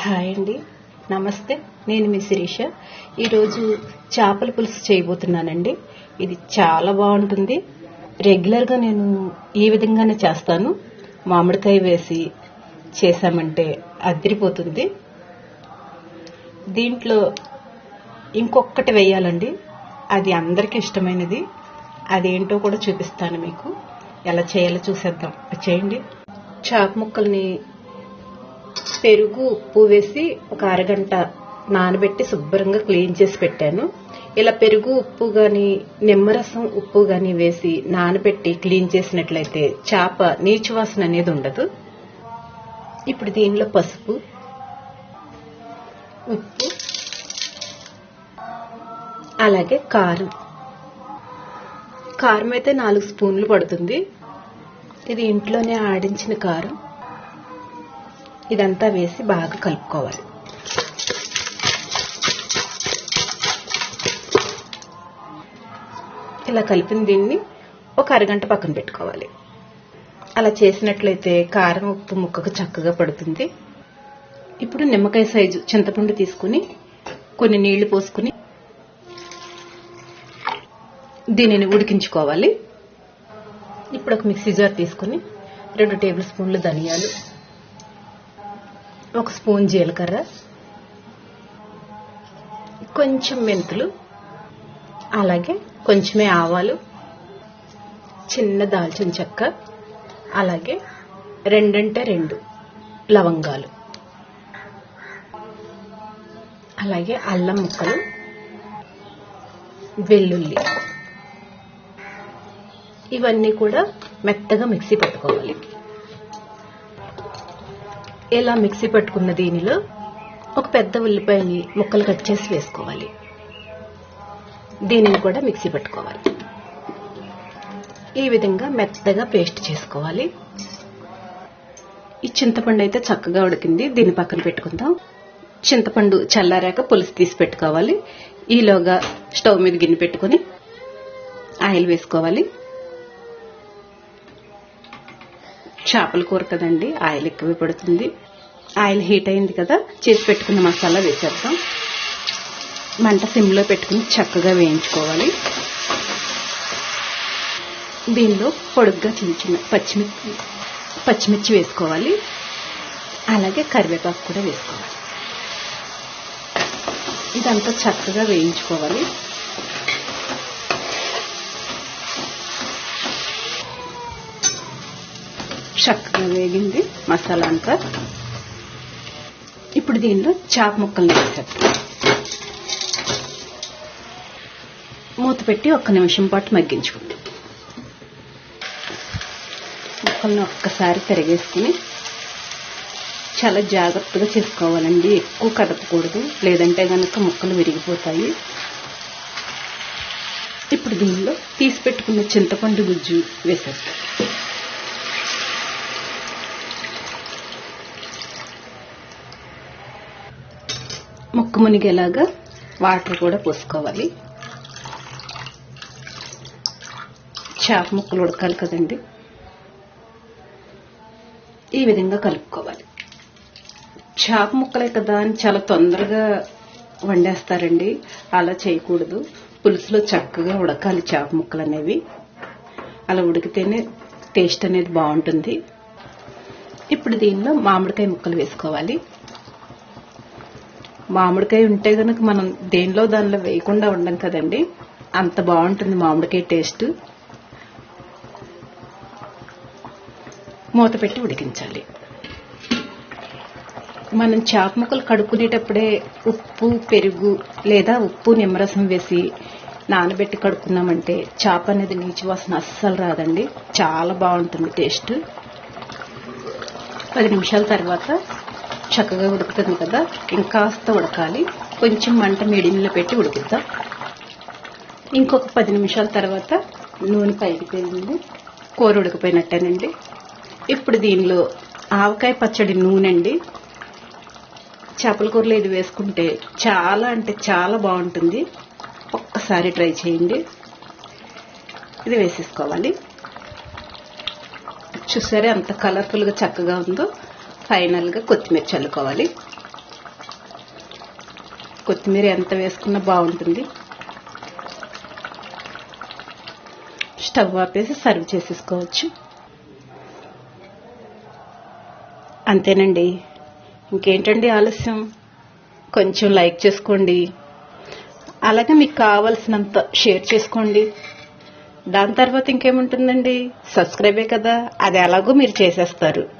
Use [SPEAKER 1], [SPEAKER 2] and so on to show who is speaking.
[SPEAKER 1] Hi అండి. నమస్తే నేను మీ శిరీష. ఈరోజు చేపల పులుసు చేయబోతున్నానండి. ఇది చాలా బాగుంటుంది. రెగ్యులర్గా నేను ఈ విధంగానే చేస్తాను. మామిడికాయ వేసి చేసామంటే అదిరిపోతుంది. దీంట్లో ఇంకొకటి వేయాలండి. అది అందరికీ ఇష్టమైనది. అదేంటో కూడా చూపిస్తాను మీకు. ఎలా చేయాలో చూసేద్దాం. చేయండి. చేప ముక్కల్ని పెరుగు ఉప్పు వేసి ఒక అరగంట నానబెట్టి శుభ్రంగా క్లీన్ చేసి పెట్టాను. ఇలా పెరుగు ఉప్పు గాని నిమ్మరసం ఉప్పు గాని వేసి నానబెట్టి క్లీన్ చేసినట్లయితే చేప నీచు వాసన అనేది ఉండదు. ఇప్పుడు దీనిలో పసుపు ఉప్పు అలాగే కారం. కారం అయితే నాలుగు స్పూన్లు పడుతుంది. ఇది ఇంట్లోనే ఆడించిన కారం. ఇదంతా వేసి బాగా కలుపుకోవాలి. ఇలా కలిపిన దీన్ని ఒక అరగంట పక్కన పెట్టుకోవాలి. అలా చేసినట్లయితే కారం ఉప్పు ముక్కకు చక్కగా పడుతుంది. ఇప్పుడు నిమ్మకాయ సైజు చింతపండు తీసుకుని కొన్ని నీళ్ళు పోసుకుని దీనిని ఉడికించుకోవాలి. ఇప్పుడు ఒక మిక్సీ జార్ తీసుకుని రెండు టేబుల్ స్పూన్లు ధనియాలు ఒక స్పూన్ జీలకర్ర కొంచెం మెంతులు అలాగే కొంచెమే ఆవాలు చిన్న దాల్చిన చెక్క అలాగే రెండంటే రెండు లవంగాలు. అలాగే అల్లం ముక్కలు వెల్లుల్లి. ఇవన్నీ కూడా మెత్తగా మిక్సీ పెట్టుకోవాలి. ఇలా మిక్సీ పట్టుకున్న దీనిలో ఒక పెద్ద ఉల్లిపాయని ముక్కలు కట్ చేసి వేసుకోవాలి. దీనిని కూడా మిక్సీ పట్టుకోవాలి. ఈ విధంగా మెత్తగా పేస్ట్ చేసుకోవాలి. ఈ చింతపండు అయితే చక్కగా ఉడికింది. దీని పక్కన పెట్టుకుందాం. చింతపండు చల్లారాక పులుసు తీసి పెట్టుకోవాలి. ఈలోగా స్టవ్ మీద గిన్నె పెట్టుకుని ఆయిల్ వేసుకోవాలి. చేపల కూర కదండి ఆయిల్ ఎక్కువ పడుతుంది. ఆయిల్ హీట్ అయింది కదా చేసి పెట్టుకున్న మసాలా వేసేద్దాం. మంట సిమ్లో పెట్టుకుని చక్కగా వేయించుకోవాలి. దీనిలో పొడుగ్గా చిన్న చిన్న పచ్చిమిర్చి పచ్చిమిర్చి వేసుకోవాలి. అలాగే కరివేపాకు కూడా వేసుకోవాలి. ఇదంతా చక్కగా వేయించుకోవాలి. చక్కగా వేగింది మసాలా అంతా. ఇప్పుడు దీనిలో చాప ముక్కల్ని వేసేస్తాం మూత పెట్టి ఒక్క నిమిషం పాటు మగ్గించుకుంటాం ముక్కల్ని ఒక్కసారి తిరిగేసుకుని చాలా జాగ్రత్తగా చేసుకోవాలండి. ఎక్కువ కదపకూడదు. లేదంటే కనుక ముక్కలు విరిగిపోతాయి. ఇప్పుడు దీనిలో తీసి పెట్టుకున్న చింతపండు గుజ్జు వేసేస్తాం ముక్కు మునిగేలాగా వాటర్ కూడా పోసుకోవాలి. చేప ముక్కలు ఉడకాలి కదండి. ఈ విధంగా కలుపుకోవాలి. చేప ముక్కలే కదా అని చాలా తొందరగా వండేస్తారండి. అలా చేయకూడదు. పులుసులో చక్కగా ఉడకాలి చేప ముక్కలు అనేవి. అలా ఉడికితేనే టేస్ట్ అనేది బాగుంటుంది. ఇప్పుడు దీనిలో మామిడికాయ ముక్కలు వేసుకోవాలి. మామిడికాయ ఉంటే కనుక మనం దేనిలో దానిలో వేయకుండా ఉండం కదండి. అంత బాగుంటుంది మామిడికాయ టేస్ట్. మూత పెట్టి ఉడికించాలి. మనం చేప ముక్కలు కడుక్కునేటప్పుడే ఉప్పు పెరుగు లేదా ఉప్పు నిమ్మరసం వేసి నానబెట్టి కడుక్కున్నామంటే చేప అనేది నీచు వాసన అస్సలు రాదండి. చాలా బాగుంటుంది టేస్ట్. పది నిమిషాల తర్వాత చక్కగా ఉడుకుతుంది కదా ఇంకాస్త ఉడకాలి. కొంచెం మంట మీడియంలో పెట్టి ఉడికిద్దాం. ఇంకొక పది నిమిషాల తర్వాత నూనె పైకి తేలింది. కూర ఉడికిపోయినట్టేనండి. ఇప్పుడు దీనిలో ఆవకాయ పచ్చడి నూనె అండి చేపల కూరలో ఇది వేసుకుంటే చాలా అంటే చాలా బాగుంటుంది. ఒక్కసారి ట్రై చేయండి. ఇది వేసేసుకోవాలి. చూసారే అంత కలర్ఫుల్గా చక్కగా ఉందో? ఫైనల్గా కొత్తిమీర చల్లుకోవాలి. కొత్తిమీర ఎంత వేసుకున్నా బాగుంటుంది. స్టవ్ ఆపేసి సర్వ్ చేసేసుకోవచ్చు. అంతేనండి. ఇంకేంటండి ఆలస్యం? కొంచెం లైక్ చేసుకోండి. అలాగే మీకు కావలసినంత షేర్ చేసుకోండి. దాని తర్వాత ఇంకేముంటుందండి? సబ్స్క్రైబే కదా. అది ఎలాగో మీరు చేసేస్తారు.